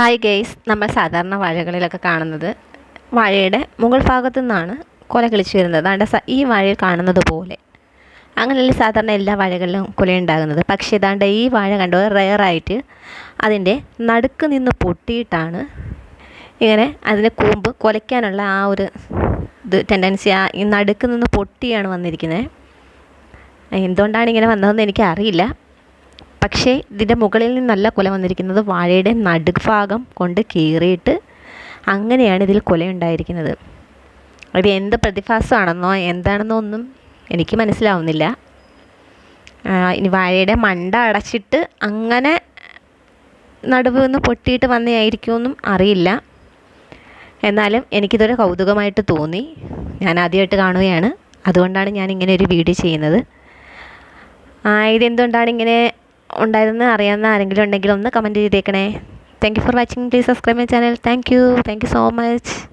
Hi guys നമ്മൾ സാധാരണ വാഴകളിലൊക്കെ കാണുന്നത് വാഴയുടെ മുകൾ ഭാഗത്തു നിന്നാണ് കൊല കിളിച്ചു വരുന്നത്. അതാണ്ട് ഈ വാഴയിൽ കാണുന്നത് പോലെ. അങ്ങനെയല്ലേ സാധാരണ എല്ലാ വാഴകളിലും കുലയുണ്ടാകുന്നത് പക്ഷേ ഇതാണ്ട് ഈ വാഴ കണ്ടോ റെയറായിട്ട് അതിന്റെ നടുക്ക് നിന്ന് പൊട്ടിയിട്ടാണ് ഇങ്ങനെ അതിന്റെ കൂമ്പ് കൊലയ്ക്കാനുള്ള ആ ഒരു ഇത് ടെൻഡൻസി ആ ഈ നടുക്ക് നിന്ന് പൊട്ടിയാണ് വന്നിരിക്കുന്നത്. എന്തുകൊണ്ടാണ് ഇങ്ങനെ വന്നതെന്ന് എനിക്കറിയില്ല. പക്ഷേ ഇതിന്റെ മുകളിൽ നിന്നല്ല കുല വന്നിരിക്കുന്നത്. വാഴയുടെ നടുഭാഗം കൊണ്ട് കീറിയിട്ട് അങ്ങനെയാണ് ഇതിൽ കുലയുണ്ടായിരിക്കുന്നത്. ഇത് എന്ത് പ്രതിഭാസമാണെന്നോ എന്താണെന്നോ ഒന്നും എനിക്ക് മനസ്സിലാവുന്നില്ല. ഇനി വാഴയുടെ മണ്ട അടച്ചിട്ട് അങ്ങനെ നടുവ് നിന്ന് പൊട്ടിയിട്ട് വന്നതായിരിക്കുമെന്നും അറിയില്ല. എന്നാലും എനിക്കിതൊരു കൗതുകമായിട്ട് തോന്നി. ഞാൻ ആദ്യമായിട്ട് കാണുകയാണ്. അതുകൊണ്ടാണ് ഞാൻ ഇങ്ങനെ ഒരു വീഡിയോ ചെയ്യുന്നത്. ഇതെന്തുകൊണ്ടാണ് ഇങ്ങനെ ഉണ്ടായതെന്ന് അറിയാവുന്ന ആരെങ്കിലും ഉണ്ടെങ്കിൽ ഒന്ന് കമന്റ് ചെയ്തേക്കണേ. Thank you for watching please subscribe my channel thank you thank you so much